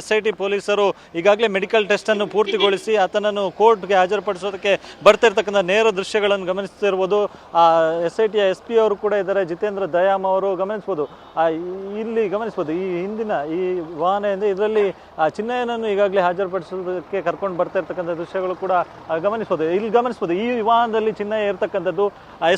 S I T ಪೊಲೀಸರು ಈಗಾಗಲೇ medical test ಅನ್ನು ಪೂರ್ತಿಗೊಳಿಸಿ ಆತನನ್ನು ಕೋರ್ಟ್ಗೆ ಹಾಜರುಪಡಿಸೋದಕ್ಕೆ ಬರ್ತಿರ್ತಕ್ಕಂಥ ನೇರ ದೃಶ್ಯಗಳನ್ನು ಗಮನಿಸ್ತಿರ್ಬೋದು. ಎಸ್ ಐ ಟಿಯ ಎಸ್ ಪಿ ಅವರು ಕೂಡ ಇದ್ದಾರೆ, ಜಿತೇಂದ್ರ ದಯಾಮ್ ಅವರು ಗಮನಿಸ್ಬೋದು. ಇಲ್ಲಿ ಗಮನಿಸ್ಬೋದು, ಈ ಹಿಂದಿನ ಈ ವಾಹನ ಎಂದರೆ ಇದರಲ್ಲಿ ಚಿನ್ನಯ್ಯನನ್ನು ಈಗಾಗಲೇ ಹಾಜರುಪಡಿಸೋದಕ್ಕೆ ಕರ್ಕೊಂಡು ಬರ್ತಾ ಇರ್ತಕ್ಕಂಥ ದೃಶ್ಯಗಳು ಕೂಡ ಗಮನಿಸ್ಬೋದು. ಇಲ್ಲಿ ಗಮನಿಸ್ಬೋದು, ಈ ವಾಹನದಲ್ಲಿ ಚಿನ್ನಯ್ಯ ಇರತಕ್ಕಂಥದ್ದು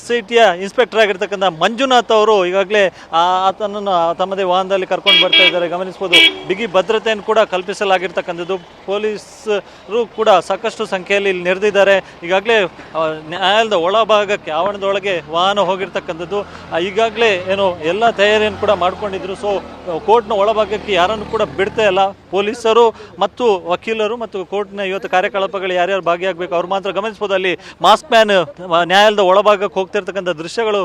ಎಸ್ ಐ ಟಿಯ ಇನ್ಸ್ಪೆಕ್ಟರ್ ಆಗಿರ್ತಕ್ಕಂಥ ಮಂಜುನಾಥ್ ಅವರು ಈಗಾಗಲೇ ಆತನನ್ನು ತಮ್ಮದೇ ವಾಹನದಲ್ಲಿ ಕರ್ಕೊಂಡು ಬರ್ತಾ ಇದ್ದಾರೆ. ಗಮನಿಸ್ಬೋದು, ಬಿಗಿ ಭದ್ರತೆಯನ್ನು ಕೂಡ ಕಲ್ಪಿಸಲಾಗಿರ್ತಕ್ಕಂಥದ್ದು. ಪೊಲೀಸರು ಕೂಡ ಸಾಕಷ್ಟು ಸಂಖ್ಯೆಯಲ್ಲಿ ಇಲ್ಲಿ ನೆರೆದಿದ್ದಾರೆ. ಈಗಾಗಲೇ ನ್ಯಾಯಾಲಯದ ಒಳಭಾಗಕ್ಕೆ, ಆವರಣದೊಳಗೆ ವಾಹನ ಹೋಗಿರ್ತಕ್ಕಂಥದ್ದು. ಈಗಾಗಲೇ ಏನು, ಎಲ್ಲ ತಯಾರಿಯನ್ನು ಕೂಡ ಮಾಡ್ಕೊಂಡಿದ್ರು. ಸೊ ಕೋರ್ಟ್ನ ಒಳಭಾಗಕ್ಕೆ ಯಾರನ್ನು ಕೂಡ ಬಿಡ್ತಾ ಇಲ್ಲ. ಪೊಲೀಸರು ಮತ್ತು ವಕೀಲರು ಮತ್ತು ಕೋರ್ಟ್ನ ಇವತ್ತು ಕಾರ್ಯಕಲಾಪಗಳು ಯಾರ್ಯಾರು ಭಾಗಿಯಾಗಬೇಕು, ಅವ್ರು ಮಾತ್ರ ಗಮನಿಸ್ಬೋದು. ಅಲ್ಲಿ ಮಾಸ್ಕ್ ಮ್ಯಾನ್ ನ್ಯಾಯಾಲಯದ ಒಳಭಾಗಕ್ಕೆ ಹೋಗ್ತಿರ್ತಕ್ಕಂಥ ದೃಶ್ಯಗಳು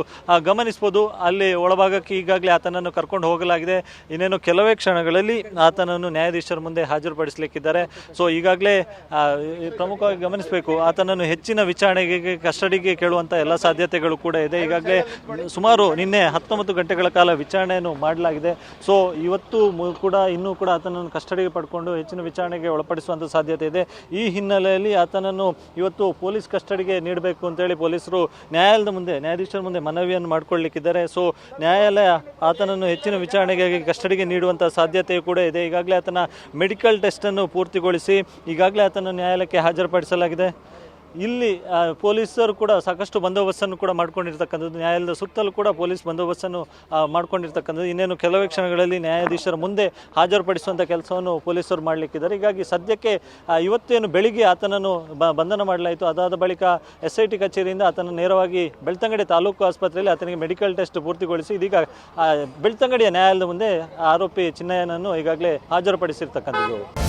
ಗಮನಿಸ್ಬೋದು. ಅಲ್ಲಿ ಒಳಭಾಗಕ್ಕೆ ಈಗಾಗಲೇ ಆತನನ್ನು ಕರ್ಕೊಂಡು ಹೋಗಲಾಗಿದೆ. ಇನ್ನೇನು ಕೆಲವೇ ಕ್ಷಣಗಳಲ್ಲಿ ಆತನನ್ನು ನ್ಯಾಯಾಧೀಶರ ಮುಂದೆ ಹಾಜರುಪಡಿಸಲಿಕ್ಕಿದ್ದಾರೆ. ಸೊ ಈಗಾಗಲೇ ಪ್ರಮುಖವಾಗಿ ಗಮನಿಸಬೇಕು, ಆತನನ್ನು ಹೆಚ್ಚಿನ ವಿಚಾರಣೆಗೆ, ಕಸ್ಟಡಿಗೆ ಕೇಳುವಂಥ ಎಲ್ಲ ಸಾಧ್ಯತೆಗಳು ಕೂಡ ಇದೆ. ಈಗಾಗಲೇ ಸುಮಾರು ನಿನ್ನೆ ಹತ್ತೊಂಬತ್ತು ಗಂಟೆಗಳ ಕಾಲ ವಿಚಾರಣೆಯನ್ನು ಮಾಡಲಾಗಿದೆ. ಸೊ ಇವತ್ತು ಕೂಡ ಇನ್ನೂ ಕೂಡ ಆತನನ್ನು ಕಸ್ಟಡಿಗೆ ಪಡ್ಕೊಂಡು ಹೆಚ್ಚಿನ ವಿಚಾರಣೆಗೆ ಒಳಪಡಿಸುವಂಥ ಸಾಧ್ಯತೆ ಇದೆ. ಈ ಹಿನ್ನೆಲೆಯಲ್ಲಿ ಆತನನ್ನು ಇವತ್ತು ಪೊಲೀಸ್ ಕಸ್ಟಡಿಗೆ ನೀಡಬೇಕು ಅಂತೇಳಿ ಪೊಲೀಸರು ನ್ಯಾಯಾಲಯದ ಮುಂದೆ, ನ್ಯಾಯಾಧೀಶರ ಮುಂದೆ ಮನವಿಯನ್ನು ಮಾಡಿಕೊಳ್ಳಿಕ್ಕಿದ್ದಾರೆ. ಸೊ ನ್ಯಾಯಾಲಯ ಆತನನ್ನು ಹೆಚ್ಚಿನ ವಿಚಾರಣೆಗಾಗಿ ಕಸ್ಟಡಿಗೆ ನೀಡುವಂಥ ಸಾಧ್ಯತೆಯೂ ಕೂಡ ಇದೆ. ಈಗಾಗಲೇ ಆತನ ಮೆಡಿಕಲ್ ಟೆಸ್ಟನ್ನು ಪೂರ್ತಿಗೊಳಿಸಿ ಈಗಾಗಲೇ ಆತನ ನ್ಯಾಯಾಲಯಕ್ಕೆ ಹಾಜರುಪಡಿಸಲಾಗಿದೆ. ಇಲ್ಲಿ ಪೊಲೀಸರು ಕೂಡ ಸಾಕಷ್ಟು ಬಂದೋಬಸ್ತನ್ನು ಕೂಡ ಮಾಡ್ಕೊಂಡಿರ್ತಕ್ಕಂಥದ್ದು. ನ್ಯಾಯಾಲಯದ ಸುತ್ತಲೂ ಕೂಡ ಪೊಲೀಸ್ ಬಂದೋಬಸ್ತನ್ನು ಮಾಡ್ಕೊಂಡಿರ್ತಕ್ಕಂಥದ್ದು. ಇನ್ನೇನು ಕೆಲವೇ ಕ್ಷಣಗಳಲ್ಲಿ ನ್ಯಾಯಾಧೀಶರ ಮುಂದೆ ಹಾಜರುಪಡಿಸುವಂಥ ಕೆಲಸವನ್ನು ಪೊಲೀಸರು ಮಾಡಲಿಕ್ಕಿದ್ದಾರೆ. ಹೀಗಾಗಿ ಸದ್ಯಕ್ಕೆ ಇವತ್ತೇನು ಬೆಳಿಗ್ಗೆ ಆತನನ್ನು ಬಂಧನ ಮಾಡಲಾಯಿತು. ಅದಾದ ಬಳಿಕ ಎಸ್ ಐ ಟಿ ಕಚೇರಿಯಿಂದ ಆತನ ನೇರವಾಗಿ ಬೆಳ್ತಂಗಡಿ ತಾಲೂಕು ಆಸ್ಪತ್ರೆಯಲ್ಲಿ ಆತನಿಗೆ ಮೆಡಿಕಲ್ ಟೆಸ್ಟ್ ಪೂರ್ತಿಗೊಳಿಸಿ, ಇದೀಗ ಬೆಳ್ತಂಗಡಿಯ ನ್ಯಾಯಾಲಯದ ಮುಂದೆ ಆರೋಪಿ ಚಿನ್ನಯ್ಯನನ್ನು ಈಗಾಗಲೇ ಹಾಜರುಪಡಿಸಿರ್ತಕ್ಕಂಥದ್ದು.